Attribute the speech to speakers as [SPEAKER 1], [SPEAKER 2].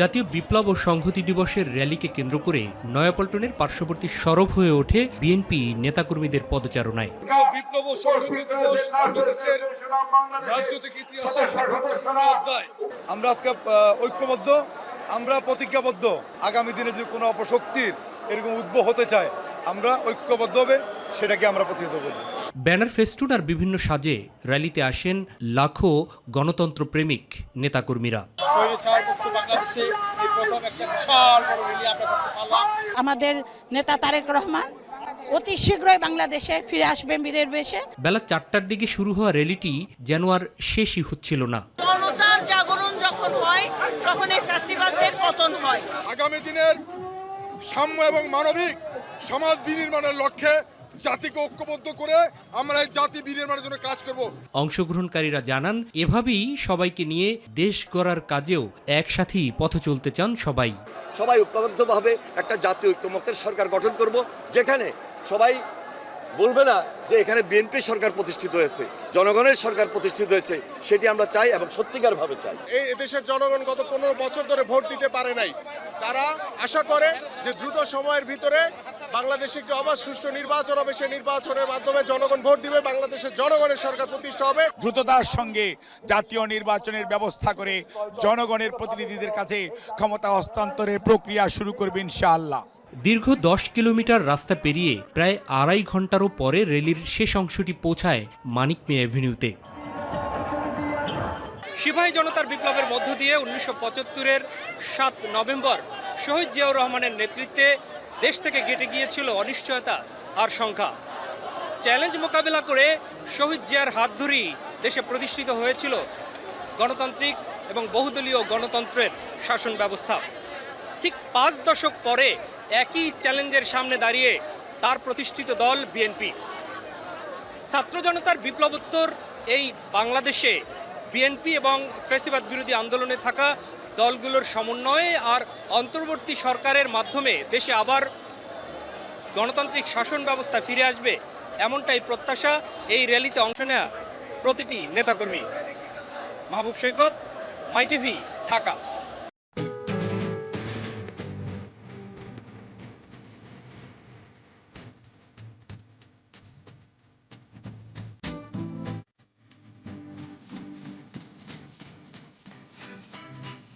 [SPEAKER 1] জাতীয় বিপ্লব ও সংহতি দিবসের র্যালিকে কেন্দ্র করে নয়াপল্টনের পার্শ্ববর্তী সরব হয়ে ওঠে বিএনপি নেতাকর্মীদের পদচারণায়।
[SPEAKER 2] আমরা আজকে ঐক্যবদ্ধ আমরা প্রতিজ্ঞাবদ্ধ। আগামী দিনে যদি কোনো অপশক্তির এরকম উদ্ভব হতে চায় আমরা ঐক্যবদ্ধ হবে সেটাকে আমরা প্রতিহত করব।
[SPEAKER 1] ব্যানার ফেস্টুন আর বিভিন্ন সাজে র্যালিতে আসেন লাখো গণতন্ত্র প্রেমিক নেতাকর্মীরা।
[SPEAKER 3] শহীদ ছাড়মুক্ত বাংলাদেশে এই প্রথম একটা বিশাল বড় র্যালি আমরা করতে পারলাম
[SPEAKER 4] আমাদের নেতা তারেক রহমান অতি শীঘ্রই বাংলাদেশে ফিরে আসবে বীরের বেশে।
[SPEAKER 1] বেলা চারটার দিকে শুরু হওয়া র্যালিটি যেন আর শেষই হচ্ছিল না।
[SPEAKER 5] জনতার জাগরণ যখন হয় তখন এই ফ্যাসিবাদদের পতন হয়।
[SPEAKER 2] আগামী দিনের সাম্য এবং মানবিক সমাজ বিনির্মাণের লক্ষ্যে জাতিকে ঐক্যবদ্ধ করে আমরা এই জাতি বিনির্মাণের জন্য কাজ করব।
[SPEAKER 1] অংশগ্রহণকারীরা জানান এভাবেই সবাইকে নিয়ে দেশ গড়ার কাজেও একসাথেই পথ চলতে চান সবাই।
[SPEAKER 6] সবাই ঐক্যবদ্ধভাবে একটা জাতীয় ঐক্যমতের সরকার গঠন করব যেখানে সবাই বলবে না যে এখানে বিএনপি সরকার প্রতিষ্ঠিত হয়েছে জনগণের সরকার প্রতিষ্ঠিত হয়েছে সেটি আমরা চাই এবং সত্যিকারভাবে চাই।
[SPEAKER 2] এই দেশের জনগণ গত পনেরো বছর ধরে ভোট দিতে পারে নাই। তারা আশা করে যে দ্রুত সময়ের ভিতরে বাংলাদেশে একটি অবাধ সুষ্ঠু নির্বাচন হবে সেই নির্বাচনের মাধ্যমে জনগণ ভোট দিবে বাংলাদেশের জনগণের সরকার প্রতিষ্ঠা হবে।
[SPEAKER 7] দ্রুততার সঙ্গে জাতীয় নির্বাচনের ব্যবস্থা করে জনগণের প্রতিনিধিদের কাছে ক্ষমতা হস্তান্তরের প্রক্রিয়া শুরু করবে ইনশাআল্লাহ।
[SPEAKER 1] দীর্ঘ দশ কিলোমিটার রাস্তা পেরিয়ে প্রায় আড়াই ঘন্টারও পরে রেলির শেষ অংশটি পৌঁছায় মানিক মে অ্যাভিনিউতে। সিপাহী জনতার বিপ্লবের মধ্য দিয়ে উনিশশো পঁচাত্তরের সাত নভেম্বর শহীদ জিয়াউর রহমানের নেতৃত্বে দেশ থেকে গেটে গিয়েছিল অনিশ্চয়তা আর সংখ্যা চ্যালেঞ্জ মোকাবেলা করে শহীদ জিয়ার হাত ধরেই দেশে প্রতিষ্ঠিত হয়েছিল গণতান্ত্রিক এবং বহুদলীয় গণতন্ত্রের শাসন ব্যবস্থা। ঠিক পাঁচ দশক পরে একই চ্যালেঞ্জের সামনে দাঁড়িয়ে তার প্রতিষ্ঠিত দল বিএনপি। ছাত্র জনতার বিপ্লবোত্তর এই বাংলাদেশে বিএনপি এবং ফেসিবাদ বিরোধী আন্দোলনে থাকা দলগুলোর সমন্বয়ে আর অন্তর্বর্তী সরকারের মাধ্যমে দেশে আবার গণতান্ত্রিক শাসন ব্যবস্থা ফিরে আসবে এমনটাই প্রত্যাশা এই র্যালিতে অংশ নেয়া প্রতিটি নেতাকর্মী। Mahbub Saikat my TV Dhaka.